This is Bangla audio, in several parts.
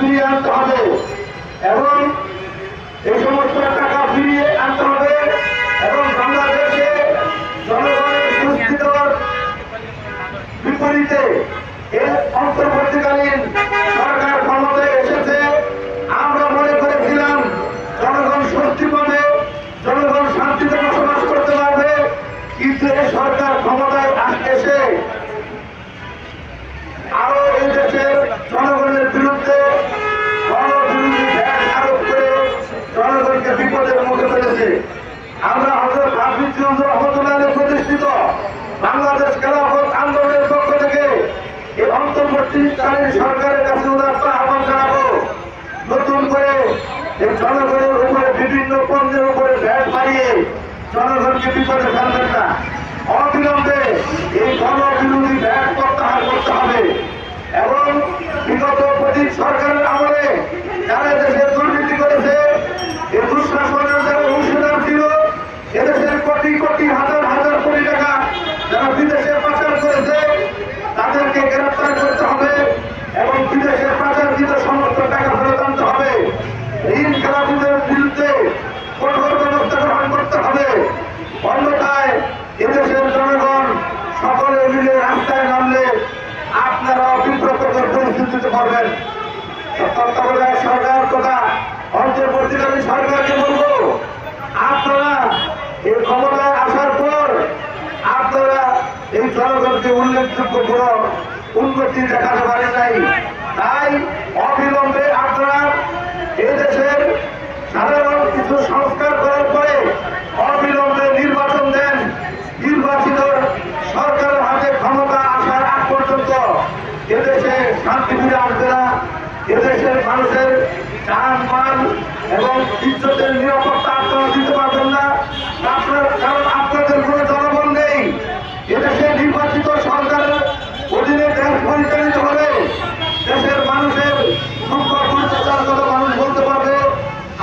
ফিরিয়ে আনতে হবে। এবং এই সমস্ত আমরা হজরত হাফিজ রহমতুল্লাহ প্রতিষ্ঠিত বাংলাদেশ খেলাফত আন্দোলনের পক্ষ থেকে এই অন্তর্বর্তীকালীন সরকারের কাছে উদাত্ত আহ্বান জানাব নতুন করে এই জনগণের উপরে বিভিন্ন পণ্যের উপরে ভ্যাট বাড়িয়ে জনগণকে বিপদে ফেলবেন না অবিলম্বে এই গণবিরোধী ভ্যাট প্রত্যাহার করতে হবে এবং বিগত প্রতীক সরকারের আমলে যারা দেশে দুর্নীতি করেছে এই দুঃশাসনের যারা অংশীদার ছিল এদেশের কোটি কোটি হাজার হাজার কোটি টাকা যারা বিদেশে পাচার করেছে তাদেরকে গ্রেফতার করতে হবে এবং বিদেশে পাচারকৃত সমস্ত টাকা ফেরত আনতে হবে ঋণ খেলাপিদের বিরুদ্ধে কঠোর ব্যবস্থা গ্রহণ করতে হবে অন্যথায় এদেশের জনগণ সকলে মিলে রাস্তায় নামলে আপনারা বিব্রতকর পরিস্থিতিতে পড়বেন তত্ত্বাবধায়ক সরকার তথা অন্তর্বর্তীকালীন সরকারকে বলব, আপনারা এই ক্ষমতায় আসার পর আপনারা এই জনগণকে উল্লেখযোগ্য কোনো উন্নতি দেখাতে পারেন নাই। তাই অবিলম্বে আপনারা এদেশের সাধারণ কিছু সংস্কার করার পরে অবিলম্বে নির্বাচন দেন নির্বাচিত সরকারের হাতে ক্ষমতা আসার আগ পর্যন্ত এদেশে শান্তি ফিরে আসবে না এদেশের মানুষের মান এবং ইজ্জতের নিরাপত্তা আপনারা দিতে পারবেন না। আপনার কারণ আপনাদের কোনো জনগণ নেই এদেশে নির্বাচিত সরকারের অধীনে দেশ পরিচালিত হলে দেশের মানুষের দুঃখ দুর্দশার কথা মানুষ বলতে পারবে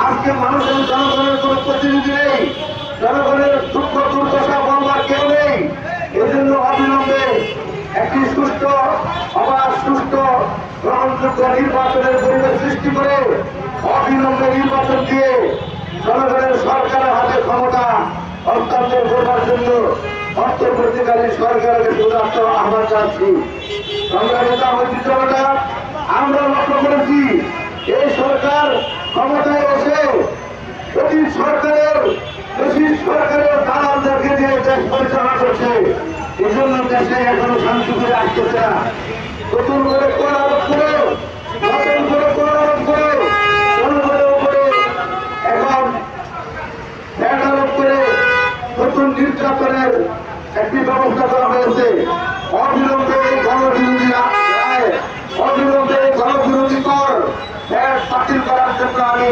আজকে মানুষের জনগণের কোনো প্রতিনিধি নেই জনগণের দুঃখ দুর্দশা বলবার কেউ নেই এজন্য অবিলম্বে একটি সুস্থ অবাধ সুস্থ গ্রহণযোগ্য নির্বাচনের পরিবেশ সৃষ্টি করে অবিলম্বে নির্বাচন দিয়ে জনগণের সরকারের হাতে ক্ষমতা হস্তান্তর করবার জন্য অন্তর্বর্তীকালীন সরকারের সুরাষ্ট্র আহ্বান জানাচ্ছি। সংগ্রামিত ঐতিহ্যটা আমরা লক্ষ্য করেছি এই সরকার ক্ষমতায় এসে অতীত সরকারের ব্রিটিশ সরকারের দালালদেরকে দিয়ে দেশ পরিচালনা করছে। এই জন্য দেশে এখনও শান্তি করে আসতেছে না। নতুন করে বাতিল করার জন্য আমি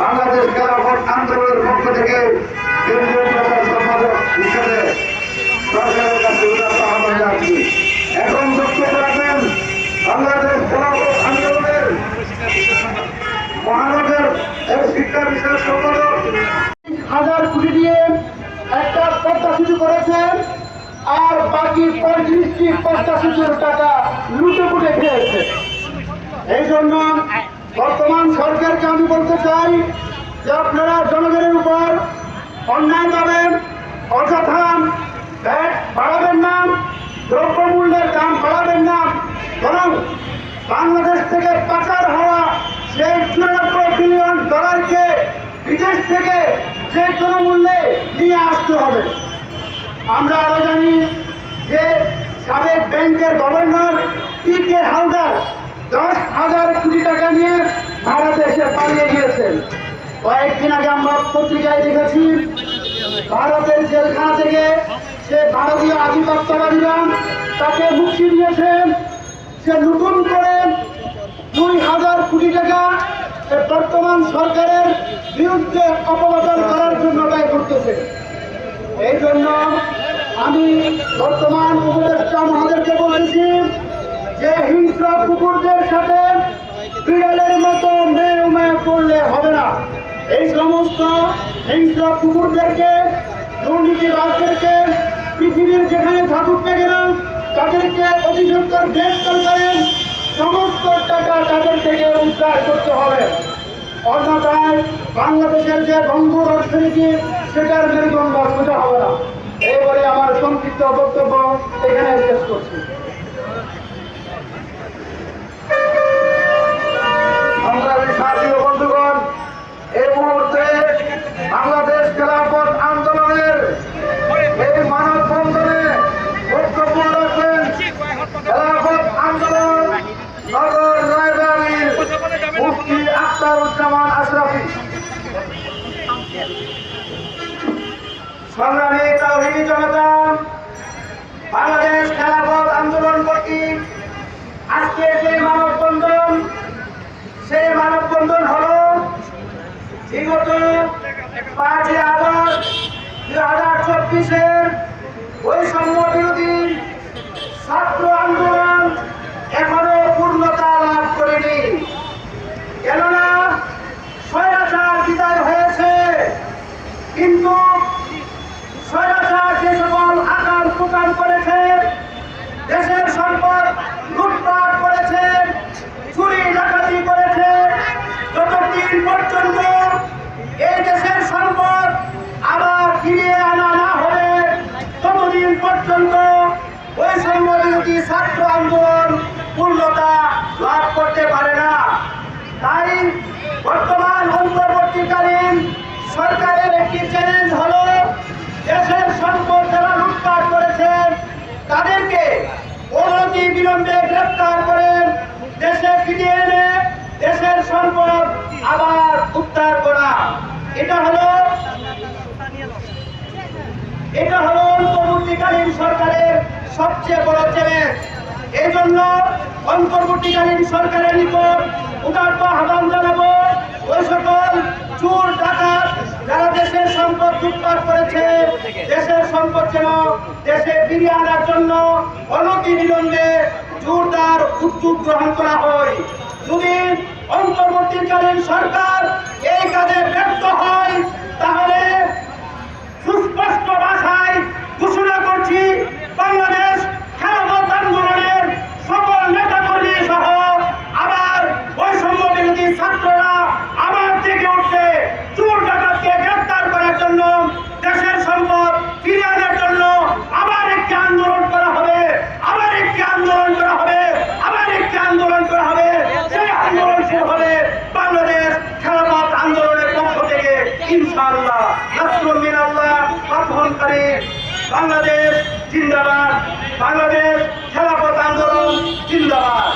বাংলাদেশ খেলাফত আন্দোলনের পক্ষ থেকে কেন্দ্রীয় সম্পাদক হিসেবে সরকারের কাছে উদাত্ত আহ্বান জানাচ্ছি। এখন বক্তব্য রাখবেন বাংলাদেশ খেলাফত আন্দোলনের মহানগর এবং শিক্ষা বিষয়ক সম্পাদক। হাজার কোটি দিয়ে একটা পদ্মা সেতু করেছেন, আর বাকি পঁয়ত্রিশটি পদ্মা টাকা লুটে পুটে খেয়েছে। এই জন্য বর্তমান সরকারকে আমি বলতে চাই যে আপনারা জনগণের উপর অন্যায় পাবেন অযথা ভ্যাট বাড়াবেন না, দ্রব্যমূল্যের দাম বাড়াবেন না, বরং বাংলাদেশ থেকে পাচার হওয়া সেই চুরানব্বই বিলিয়ন ডলারকে বিদেশ থেকে যে কোনো মূল্যে নিয়ে আসতে হবে। আমরা আরও জানি যে সাবেক ব্যাংকের গভর্নর পি কে হালদার দশ হাজার কোটি টাকা নিয়ে ভারতে এসে পালিয়ে গিয়েছেন কয়েকদিন আগে আমরা পত্রিকায় দেখেছি, ভারতের জেলখানা থেকে সে ভারতীয় আধিপত্যবাদীরা তাকে মুক্তি দিয়েছেন সে নতুন করে দুই হাজার কোটি টাকা বর্তমান সরকারের বিরুদ্ধে অপবাদন করার জন্য ব্যয় করতেছে। এই জন্য আমি বর্তমান উপদেষ্টা মহাদেরকে বলেছি যে হিংস্র কুকুরদের সাথে বিড়ালের মতো মেয়ে করলে হবে না। এই সমস্ত হিংস্র কুকুরদেরকে দুর্নীতিবাজদেরকে পৃথিবীর যেখানে থাকুক না কেন, তাদেরকে অভিযুক্ত গ্রেফতার করেন সমস্ত টাকা তাদের থেকে পুনরুদ্ধার করতে হবে। অন্যথায় বাংলাদেশের যে ভঙ্গুর অর্থনীতি, সেটার মেরুদণ্ড সোজা হবে না। এই আমার সংক্ষিপ্ত বক্তব্য এখানে শেষ করছি সংগ্রামী সাথী ও বন্ধুগণ এই মুহূর্তে বাংলাদেশ খেলাফত আন্দোলনের এই মানববন্ধনে বক্তব্য রাখবেন খেলাফত আন্দোলন নগর রায়বাড়ির মুফতি আখতারুজ্জামান আশরাফি সংগ্রামী তাহিনী জনতা বাংলাদেশ খেলাফত আন্দোলন কর্তৃক আজকে যে মানববন্ধন সেই মানববন্ধন হল বিগত পাঁচই আগস্ট দু হাজার ছাত্র আন্দোলন এখনও পূর্ণতা লাভ করেনি কেননা স্বৈরাচার বিদায় হয়েছে কিন্তু স্বৈরাচার যে সকল আকার প্রকার করেছে দেশের সম্পদ লুটপাট করেছে চুরি ডাকাতি করেছে যতদিন পর্যন্ত এই দেশের সম্পদ আবার ফিরিয়ে আনা না হবে ততদিন পর্যন্ত বিরোধী ছাত্র আন্দোলন পূর্ণতা লাভ করতে পারে না। তাই বর্তমান অন্তর্বর্তীকালীন সরকারের একটি চ্যালেঞ্জ হল দেশের সম্পদ যারা লুটপাট করেছেন তাদেরকে অনতি বিলম্বে গ্রেপ্তার করেন দেশে ফিরিয়ে এনে দেশের সম্পদ আবার উদ্ধার করা এটা হলো এটা হলো অন্তর্বর্তীকালীন সরকারের সবচেয়ে বড় চ্যালেঞ্জ এই জন্য অন্তর্বর্তীকালীন সরকারের নিকট উদার্ত আহ্বান জানাব, ওই সকল চোর ডাকাত যারা দেশের সম্পদ লুটপাট করেছে, দেশের সম্পদ যেন দেশে ফিরিয়ে আনার জন্য অনতি বিলম্বে জোরদার উদ্যোগ গ্রহণ করা হয়। যদি অন্তর্বর্তীকালীন সরকার এই কাজে ব্যর্থ হয় তাহলে সুস্পষ্ট ভাষায় ঘোষণা করছি বাংলাদেশ খেলাফত আন্দোলনের সকল নেতা কর্মী সহ আবার বৈষম্য বিরোধী ছাত্ররা আবার জেগে উঠবে চোর ডাকাতকে গ্রেপ্তার করার জন্য দেশের সম্পদ ফিরিয়ে আনার জন্য আবার একটি আন্দোলন করা হবে আবার একটি আন্দোলন করা হবে আবার একটি আন্দোলন করা হবে সেই আন্দোলন শুরু হবে বাংলাদেশ খেলাফত আন্দোলনের পক্ষ থেকে ইনশাআল্লাহ নাসরুল মিনাল্লাহ ফাতহুল করিম বাংলাদেশ জিন্দাবাদ বাংলাদেশ খেলাফত আন্দোলন জিন্দাবাদ।